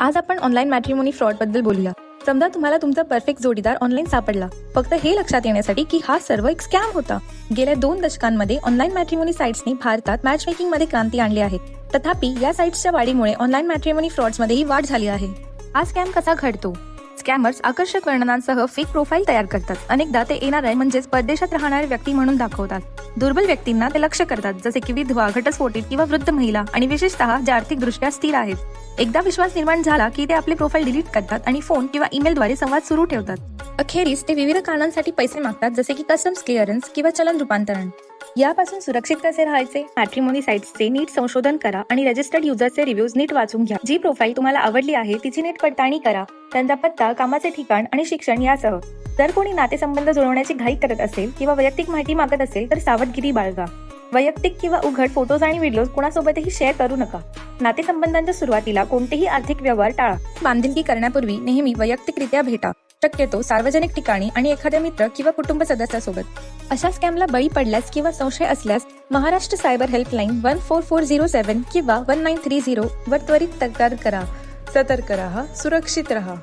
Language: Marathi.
आज आपण ऑनलाईन मॅट्रिमोनी फ्रॉडबद्दल बोलूया. समजा तुम्हाला तुमचा परफेक्ट जोडीदार ऑनलाईन सापडला. फक्त हे लक्षात येण्यासाठी की हा सर्व एक स्कॅम होता. गेल्या दोन दशकांमध्ये ऑनलाईन मॅट्रिमोनी साईट्सने भारतात मॅच मेकिंगमध्ये क्रांती आणली आहे. तथापि या साईट्सच्या वाढीमुळे ऑनलाईन मॅट्रिमोनी फ्रॉड्समध्येही वाढ झाली आहे. हा स्कॅम कसा घडतो? स्कॅमर्स आकर्षक वर्णनांसह फेक प्रोफाईल तयार करतात. अनेकदा ते येणारे म्हणजेच परदेशात राहणारे व्यक्ती म्हणून दाखवतात. दुर्बल व्यक्तींना ते लक्ष करतात जसे की विधवा घटस्फोटित किंवा वृद्ध महिला आणि विशेषतः ज्या आर्थिकदृष्ट्या स्थिर आहेत. एकदा विश्वास निर्माण झाला की ते आपले प्रोफाईल डिलीट करतात आणि फोन किंवा ईमेलद्वारे संवाद सुरू ठेवतात. अखेरीस ते विविध कारणांसाठी पैसे मागतात जसे की कस्टम्स क्लिअरन्स किंवा चलन रूपांतरण. यापासून सुरक्षित कसे राहायचे? मॅट्रिमोनी साइट्सचे नीट संशोधन करा आणि रजिस्टर्ड युजरचे रिव्ह्यूज नीट वाचून घ्या. जी प्रोफाईल तुम्हाला आवडली आहे तिची नीट पडताळणी करा. त्यांचा पत्ता कामाचे ठिकाण आणि शिक्षण यासह. जर कोणी नातेसंबंध जुळवण्याची घाई करत असेल किंवा वैयक्तिक माहिती मागत असेल तर सावधगिरी बाळगा. वैयक्तिक किंवा उघड फोटोज आणि व्हिडिओज कुणासोबतही शेअर करू नका. नातेसंबंधांच्या सुरुवातीला कोणतेही आर्थिक व्यवहार टाळा. बांधिलकी करण्यापूर्वी नेहमी वैयक्तिकरित्या भेटा. शक्यतो सार्वजनिक ठिकाणी आणि एखाद्या मित्र किंवा कुटुंब सदस्यासोबत. अशा स्कॅमला बळी पडल्यास किंवा संशय असल्यास Maharashtra cyber helpline one four four zero seven किंवा वन नाईन थ्री झिरो वर त्वरित तक्रार करा. सतर्क रहा सुरक्षित रहा.